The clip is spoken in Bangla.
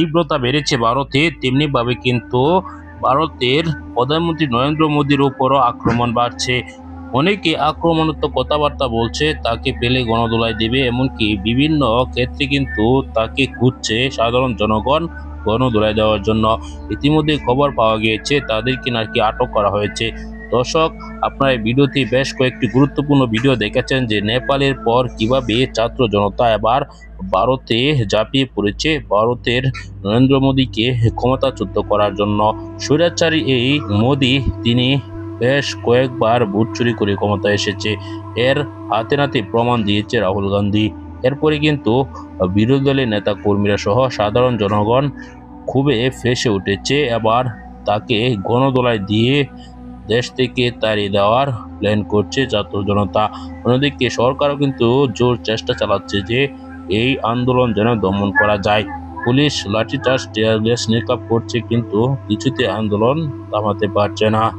তীব্রতা বেড়েছে ভারতে, তেমনিভাবে কিন্তু ভারতের প্রধানমন্ত্রী নরেন্দ্র মোদীর উপরও আক্রমণ বাড়ছে। অনেকে আক্রমণাত্মক কথাবার্তা বলছে, তাকে পেলে গণদোলায় দেবে, এমনকি বিভিন্ন ক্ষেত্রে কিন্তু তাকে খুঁজছে সাধারণ জনগণ গণদোলায় দেওয়ার জন্য। ইতিমধ্যে খবর পাওয়া গিয়েছে, তাদেরকে নাকি আটক করা হয়েছে। দর্শক, আপনারা এই ভিডিওতে বেশ কয়েকটি গুরুত্বপূর্ণ ভিডিও দেখেছেন যে নেপালের পর কীভাবে ছাত্র জনতা এবার ভারতে ঝাঁপিয়ে পড়েছে। ভারতের নরেন্দ্র মোদীকে ক্ষমতাচ্যুত করার জন্য স্বৈরাচারী এই মোদী, তিনি বেশ কয়েকবার ভোট চুরি করে ক্ষমতায় এসেছে। এর হাতে নাতে প্রমাণ দিয়েছে রাহুল গান্ধী। এরপরে কিন্তু বিরোধী দলের নেতা কর্মীরা সহ সাধারণ জনগণ খুবই ফেসে উঠেছে। এবার তাকে গণদোলায় দিয়ে দেশ থেকে তাড়িয়ে দেওয়ার প্ল্যান করছে জাতীয় জনতা। অন্যদিকে সরকারও কিন্তু জোর চেষ্টা চালাচ্ছে যে এই আন্দোলন যেন দমন করা যায়। পুলিশ লাঠিচার্জ টিয়ার গ্যাস নিক্ষেপ করছে কিন্তু কিছুতে আন্দোলন থামাতে পারছে না।